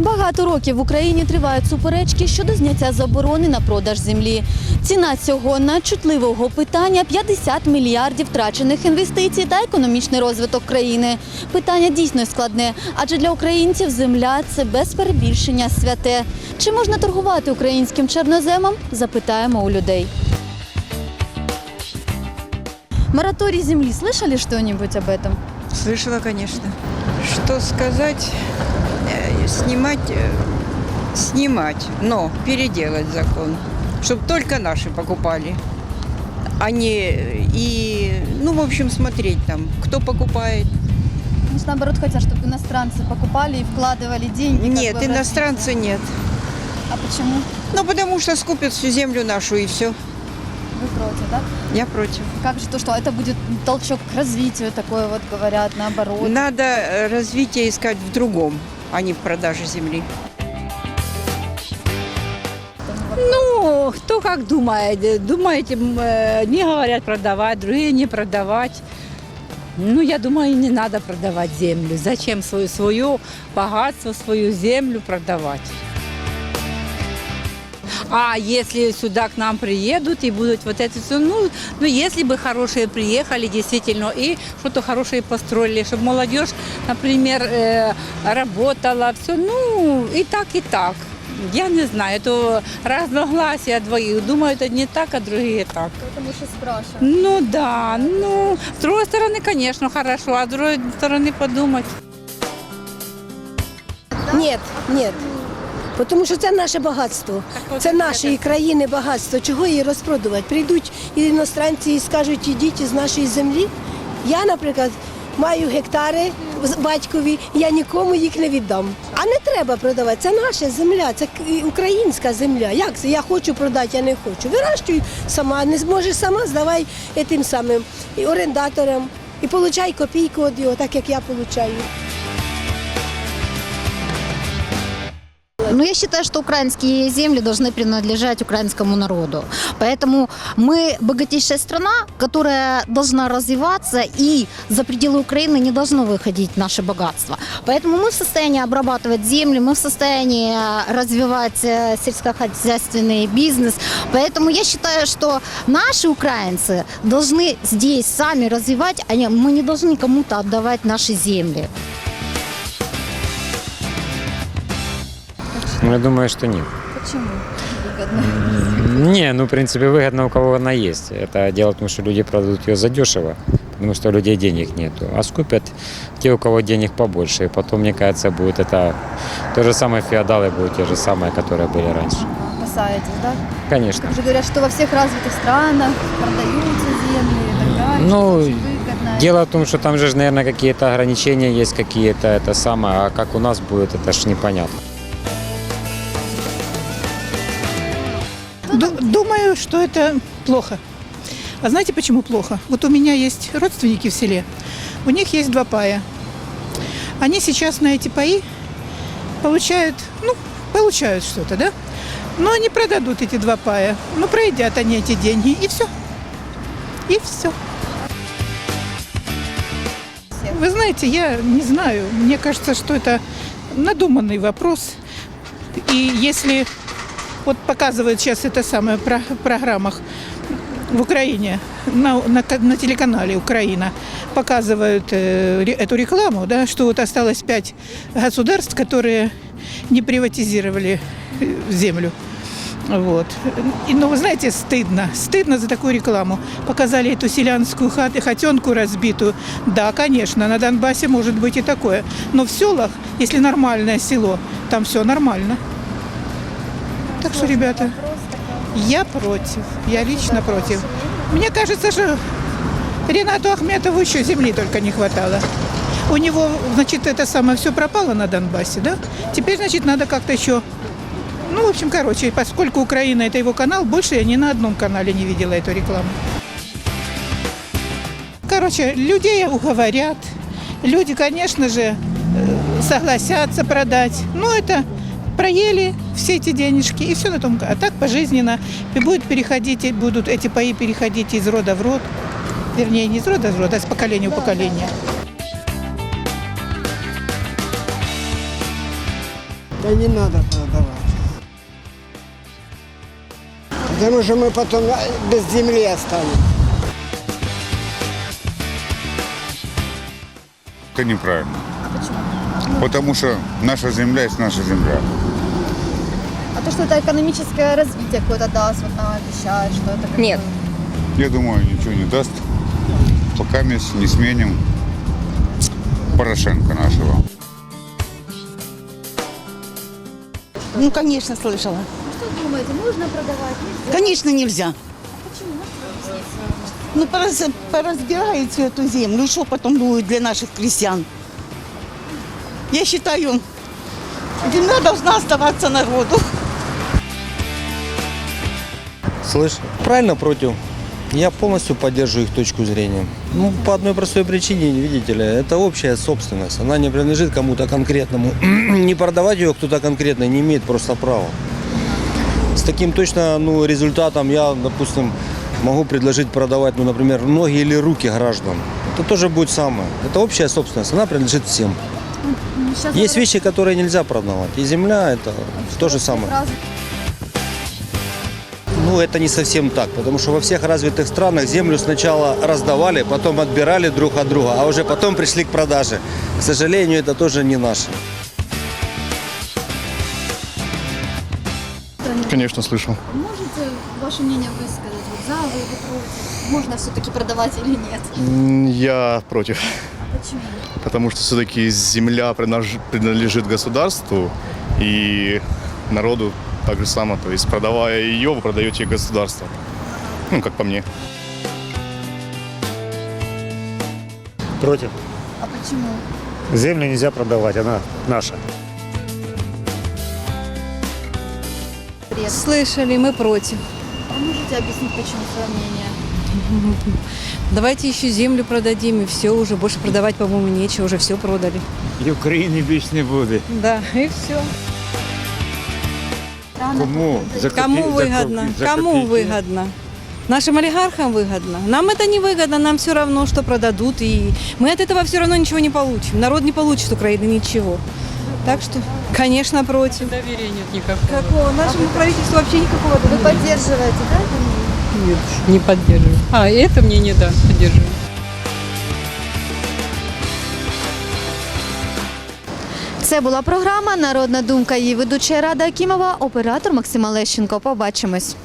Багато років в Україні тривають суперечки щодо зняття заборони на продаж землі. Ціна цього надчутливого питання 50 мільярдів втрачених інвестицій та економічний розвиток країни. Питання дійсно складне, адже для українців земля це без перебільшення святе. Чи можна торгувати українським чорноземом? Запитаємо у людей. Мораторий земли. Слышали что-нибудь об этом? Слышала, конечно. Что сказать? Э, Снимать, э, снимать, но переделать закон, чтобы только наши покупали, а не и, ну, в общем, смотреть там, кто покупает. Значит, наоборот, хотят, чтобы иностранцы покупали и вкладывали деньги. как Нет, бы, в иностранцы нет. А почему? Ну, потому что скупят всю землю нашу и все. Вы против, да? Я против. Как же то, что это будет толчок к развитию, такое вот говорят, наоборот. Надо э, развитие искать в другом, а не в продаже земли. Ну, кто как думает. Думаете, не говорят продавать, другие не продавать. Ну, я думаю, не надо продавать землю. Зачем свое, свое богатство, свою землю продавать? А если сюда к нам приедут и будут вот это все, ну, ну, если бы хорошие приехали действительно и что-то хорошее построили, чтобы молодежь, например, э, работала, все, ну, и так, и так. Я не знаю, это разногласия двоих. Думают, одни так, а другие так. Потому что спрашивают. Ну да, ну, с другой стороны, конечно, хорошо, а с другой стороны подумать. Ні, ні. Тому що це наше багатство. Це нашої країни багатство. Чого її розпродувати? Прийдуть іностранці і скажуть, ідіть із нашої землі. Я, наприклад, маю гектари батькові, я нікому їх не віддам. А не треба продавати. Це наша земля, це українська земля. Як це? Я хочу продати, я не хочу. Вирощуй сама, не зможеш сама, здавай тим самим і орендаторам. І получай копійку від його, так як я получаю. Ну, я считаю, что украинские земли должны принадлежать украинскому народу. Поэтому мы богатейшая страна, которая должна развиваться, и за пределы Украины не должно выходить наше богатство. Поэтому мы в состоянии обрабатывать земли, мы в состоянии э, развивать э, сельскохозяйственный бизнес. Поэтому я считаю, что наши украинцы должны здесь сами развивать, а мы не должны кому-то отдавать наши земли. Ну, я думаю, что нет. Почему? Выгодно. Не, ну, в принципе, выгодно у кого она есть. Это дело в том, что люди продадут ее задешево, потому что у людей денег нету. А скупят те, у кого денег побольше. И потом, мне кажется, будет это... То же самое феодалы будут те же самые, которые были раньше. Опасаетесь, да? Конечно. Как же говорят, что во всех развитых странах продаются земли и так далее. Ну. Дело в том, что там же, наверное, какие-то ограничения есть, какие-то это самое. А как у нас будет, это ж непонятно. Думаю, что это плохо. А знаете, почему плохо? Вот у меня есть родственники в селе, у них есть два пая. Они сейчас на эти паи получают, ну, получают что-то, да? Но они продадут эти два пая. Ну, проедят они эти деньги, и все. И все. Вы знаете, я не знаю. Мне кажется, что это надуманный вопрос. И если вот показывают сейчас это самое в программах в Украине, на, на, на телеканале Украина, показывают э, эту рекламу, да, что вот осталось пять государств, которые не приватизировали э, землю. Вот. И, ну, вы знаете, стыдно. Стыдно за такую рекламу. Показали эту селянскую хат, хотенку разбитую. Да, конечно, на Донбассе может быть и такое. Но в селах, если нормальное село, там все нормально. Так что, ребята, я против. Я лично против. Мне кажется, что Ренату Ахметову еще земли только не хватало. У него, значит, это самое все пропало на Донбассе, да? Теперь, значит, надо как-то еще... Ну, в общем, короче, поскольку Украина это его канал, больше я ни на одном канале не видела эту рекламу. Короче, людей уговорят. Люди, конечно же, э, согласятся продать. Но это проели все эти денежки, и все на том. А так пожизненно и будет переходить, и будут эти паи переходить из рода в род. Вернее, не из рода в род, а с поколения в поколение. Да не надо продавать. Потому что мы потом э, без земли останемся. Это неправильно. Потому что наша земля есть наша земля. А то, что это экономическое развитие какое-то даст, вот нам обещают, что это... Нет. Я думаю, ничего не даст, пока мы не сменим Порошенко нашего. Ну, конечно, слышала. Что думаете, можно продавать? Нельзя? Конечно, нельзя. Почему? Ну, пораз, поразбирают всю эту землю, что потом будет для наших крестьян. Я считаю, земля должна оставаться народу. Слышь, правильно против. Я полностью поддерживаю их точку зрения. Ну, по одной простой причине, видите ли, это общая собственность. Она не принадлежит кому-то конкретному. не продавать ее кто-то конкретно не имеет просто права. С таким точно ну, результатом я, допустим, могу предложить продавать, ну, например, ноги или руки граждан. Это тоже будет самое. Это общая собственность, она принадлежит всем. Сейчас Есть вещи, которые нельзя продавать. И земля это то же самое. Сразу Ну, это не совсем так, потому что во всех развитых странах землю сначала раздавали, потом отбирали друг от друга, а уже потом пришли к продаже. К сожалению, это тоже не наше. Конечно, слышал. Можете ваше мнение высказать? Вот за, вы, вы против? Можно все-таки продавать или нет? Я против. Почему? Потому что все-таки земля принадлежит государству и народу так же само. То есть продавая ее, вы продаете государство. Ну, как по мне. Против. А почему? Землю нельзя продавать, она наша. Слышали, мы против. А можете объяснить, почему сравнение? Давайте еще землю продадим, и все, уже больше продавать, по-моему, нечего, уже все продали. И України більш не буде. Да, и все. Кому? За Кому копі- за выгодно? копі- за Кому копійки? выгодно? Нашим олигархам выгодно. Нам это не выгодно, нам все равно, что продадут. И мы от этого все равно ничего не получим. Народ не получит Украины ничего. Так что, конечно, против. Доверия нет никакого. Какого? Нашему правительству вообще никакого Вы поддерживаете, да? Нет, не поддерживаю. А, это мне не да, поддерживаю. Це була програма Народна думка. Її ведуча Рада Акімова, оператор Максима Лещенко. Побачимось.